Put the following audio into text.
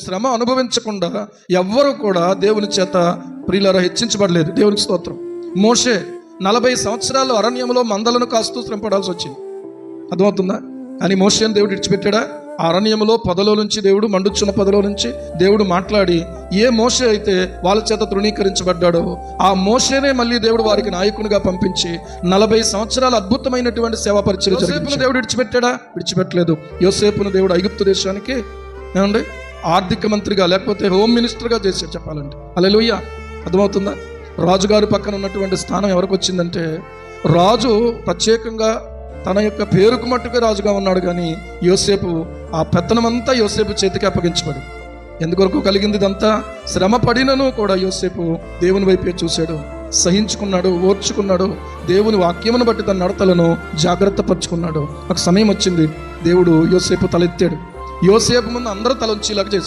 శ్రమ అనుభవించకుండా ఎవ్వరూ కూడా దేవుని చేత ప్రియులరా హెచ్చించబడలేదు. దేవునికి స్తోత్రం. మోషే నలభై సంవత్సరాలు అరణ్యంలో మందలను కాస్తూ శ్రమపడాల్సి వచ్చింది. అర్థమవుతుందా? కానీ మోషేని దేవుడు విడిచిపెట్టాడా? ఆ అరణ్యంలో పొదలో నుంచి దేవుడు మండుచున్న పొదలో నుంచి దేవుడు మాట్లాడి ఏ మోషే అయితే వాళ్ళ చేత తృణీకరించబడ్డాడో ఆ మోషేనే మళ్ళీ దేవుడు వారికి నాయకునిగా పంపించి నలభై సంవత్సరాల అద్భుతమైనటువంటి సేవా పరిచయం దేవుడు విడిచిపెట్టాడా? విడిచిపెట్టలేదు. యోసేపును దేవుడు ఐగుప్తు దేశానికి ఏమండి? ఆర్థిక మంత్రిగా లేకపోతే హోమ్ మినిస్టర్గా చేశాడు చెప్పాలంటే. అలెలుయ్య అర్థమవుతుందా? రాజుగారి పక్కన ఉన్నటువంటి స్థానం ఎవరికి వచ్చిందంటే రాజు ప్రత్యేకంగా తన యొక్క పేరుకు మట్టుకే రాజుగా ఉన్నాడు కానీ యోసేపు ఆ పెత్తనమంతా యోసేపు చేతికి అప్పగించబడి. ఎందుకొరకు కలిగింది ఇదంతా? శ్రమ పడినను కూడా యోసేపు దేవుని వైపే చూశాడు. సహించుకున్నాడు ఓర్చుకున్నాడు. దేవుని వాక్యమును బట్టి తన నడతలను జాగ్రత్త పరుచుకున్నాడు. ఒక సమయం వచ్చింది. దేవుడు యోసేపు తలెత్తాడు. యోసేపు ముందు అందరూ తలొచ్చేలాగా చేశాడు.